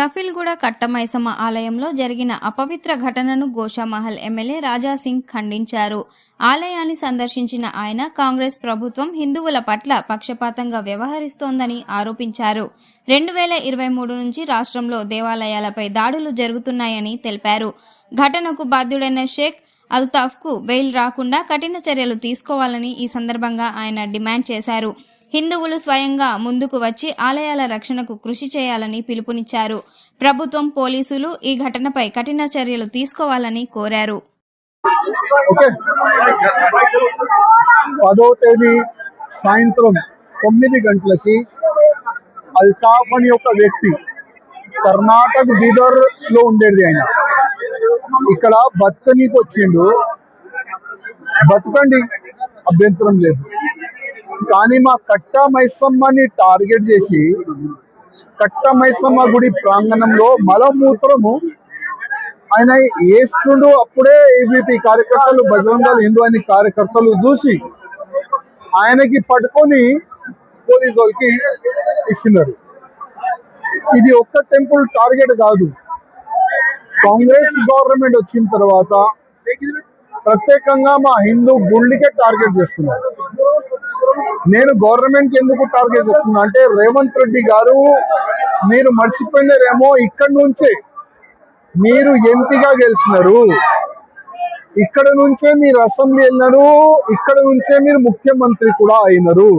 సఫిల్గూడ కట్టమైసమ్మ ఆలయంలో జరిగిన అపవిత్ర ఘటనను గోషామహల్ ఎమ్మెల్యే రాజాసింగ్ ఖండించారు. ఆలయాన్ని సందర్శించిన ఆయన కాంగ్రెస్ ప్రభుత్వం హిందువుల పట్ల పక్షపాతంగా వ్యవహరిస్తోందని ఆరోపించారు. రెండు వేల ఇరవై మూడు నుంచి రాష్ట్రంలో దేవాలయాలపై దాడులు జరుగుతున్నాయని తెలిపారు. ఘటనకు బాధ్యుడైన షేక్ అల్తాఫ్కు బెయిల్ రాకుండా కఠిన చర్యలు తీసుకోవాలని ఈ సందర్భంగా ఆయన డిమాండ్ చేశారు. హిందువులు స్వయంగా ముందుకు వచ్చి ఆలయాల రక్షణకు కృషి చేయాలని పిలుపునిచ్చారు. ప్రభుత్వం పోలీసులు ఈ ఘటనపై కఠిన చర్యలు తీసుకోవాలని కోరారు. పదో తేదీ సాయంత్రం తొమ్మిది గంటలకి అల్తాఫ్ అని ఒక వ్యక్తి కర్ణాటక బీదర్లో ఉండేది ఆయన. ఇక్కడ బతకనీకి వచ్చిండు బతకండి అభ్యంతరం లేదు. కానీ మా కట్టా మైసమ్మని టార్గెట్ చేసి కట్ట మైసమ్మ గుడి ప్రాంగణంలో మలమూత్రము ఆయన వేస్తుండు అప్పుడే ఏబీపీ కార్యకర్తలు బజరంగ హిందూ అని కార్యకర్తలు చూసి ఆయనకి పట్టుకొని పోలీసు వాళ్ళకి ఇచ్చినారు. ఇది ఒక్క టెంపుల్ టార్గెట్ కాదు. కాంగ్రెస్ గవర్నమెంట్ వచ్చిన తర్వాత ప్రత్యేకంగా మా హిందూ గుళ్ళకే టార్గెట్ చేస్తున్నారు. నేను గవర్నమెంట్కి ఎందుకు టార్గెట్ చేస్తున్నా అంటే రేవంత్ రెడ్డి గారు మీరు మర్చిపోయినారేమో ఇక్కడ నుంచే. మీరు ఎంపీగా గెలిచినారు. ఇక్కడ నుంచే మీరు అసెంబ్లీ వెళ్ళినారు. ఇక్కడ నుంచే మీరు ముఖ్యమంత్రి కూడా అయినారు.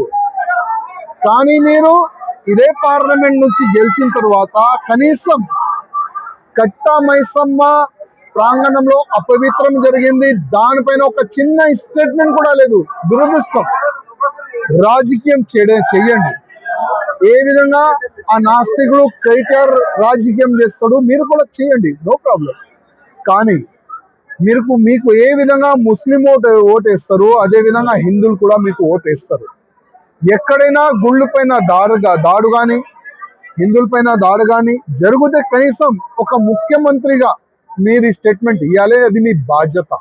కానీ మీరు ఇదే పార్లమెంట్ నుంచి గెలిచిన తర్వాత కనీసం కట్టా మైసమ్మ ప్రాంగణంలో అపవిత్రం జరిగింది. దానిపైన ఒక చిన్న స్టేట్మెంట్ కూడా లేదు. దురదృష్టం. రాజకీయం చేయడం చెయ్యండి. ఏ విధంగా ఆ నాస్తికుడు కేటీఆర్ రాజకీయం చేస్తాడు మీరు కూడా చేయండి నో ప్రాబ్లం. కానీ మీరు మీకు ఏ విధంగా ముస్లిం ఓటు ఓటేస్తారు అదే విధంగా హిందువులు కూడా మీకు ఓటేస్తారు. ఎక్కడైనా గుళ్ళు పైన దాడుగా దాడు కానీ హిందువుల పైన దాడు కానీ జరిగితే కనీసం ఒక ముఖ్యమంత్రిగా మీరు ఈ స్టేట్మెంట్ ఇవ్వాలి అది మీ బాధ్యత.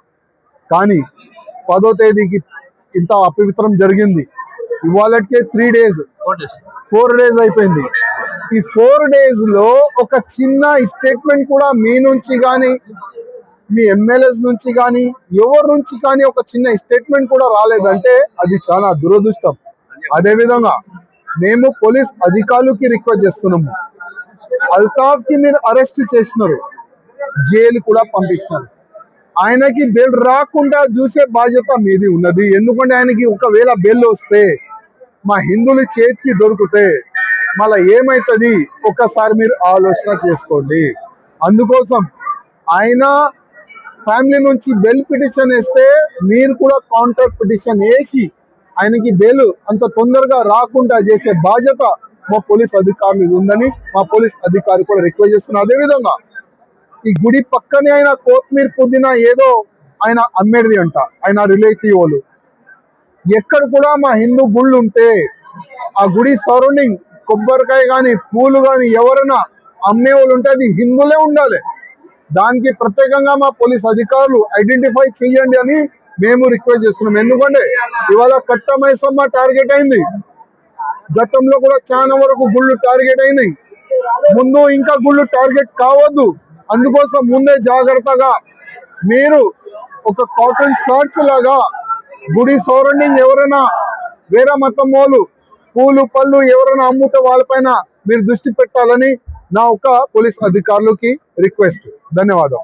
కానీ పదో తేదీకి ఇంత అపవిత్రం జరిగింది. ఇవాళకే త్రీ డేస్ ఫోర్ డేస్ అయిపోయింది. ఈ ఫోర్ డేస్లో ఒక చిన్న స్టేట్మెంట్ కూడా మీ నుంచి కానీ మీ ఎమ్మెల్యేస్ నుంచి కానీ ఎవరి నుంచి కానీ ఒక చిన్న స్టేట్మెంట్ కూడా రాలేదంటే అది చాలా దురదృష్టం. అదే విధంగా మేము పోలీస్ అధికారులకి రిక్వెస్ట్ చేస్తున్నాము అల్తాఫ్కి మీరు అరెస్ట్ చేసినారు. జైలు కూడా పంపిస్తున్నారు. ఆయనకి బెయిల్ రాకుండా చూసే బాధ్యత మీది ఉన్నది. ఎందుకంటే ఆయనకి ఒకవేళ బెయిల్ వస్తే మా హిందువుల చేతికి దొరికితే మళ్ళీ ఏమైతుంది? ఒక్కసారి మీరు ఆలోచన చేసుకోండి. అందుకోసం ఆయన ఫ్యామిలీ నుంచి బెల్ పిటిషన్ వేస్తే మీరు కూడా కౌంటర్ పిటిషన్ వేసి ఆయనకి బెయిల్ అంత తొందరగా రాకుండా చేసే బాధ్యత మా పోలీస్ అధికారులు ఉందని మా పోలీస్ అధికారి కూడా రిక్వెస్ట్ చేస్తున్నారు. అదేవిధంగా ఈ గుడి పక్కనే ఆయన కొత్తిమీర పుదీనా ఏదో ఆయన అమ్మేది అంట. ఆయన రిలేటివ్ వాళ్ళు ఎక్కడ కూడా మా హిందూ గుళ్ళు ఉంటే ఆ గుడి సరౌండింగ్ కొబ్బరికాయ కానీ పూలు కానీ ఎవరైనా అమ్మే వాళ్ళు ఉంటే అది హిందువులే ఉండాలి. దానికి ప్రత్యేకంగా మా పోలీస్ అధికారులు ఐడెంటిఫై చేయండి అని మేము రిక్వెస్ట్ చేస్తున్నాం. ఎందుకంటే ఇవాళ కట్టమైసమ్మ టార్గెట్ అయింది. గతంలో కూడా చాలా వరకు గుళ్ళు టార్గెట్ అయినాయి. ముందు ఇంకా గుళ్ళు టార్గెట్ కావద్దు. అందుకోసం ముందే జాగ్రత్తగా మీరు ఒక కాటన్ సర్చ్ లాగా గుడి సరౌండింగ్ ఎవరైనా వేరే మతం వాళ్ళు పూలు పళ్ళు ఎవరైనా అమ్ముతే వాళ్ళపైన మీరు దృష్టి పెట్టాలని నా ఒక పోలీస్ అధికారులకి రిక్వెస్ట్. ధన్యవాదం.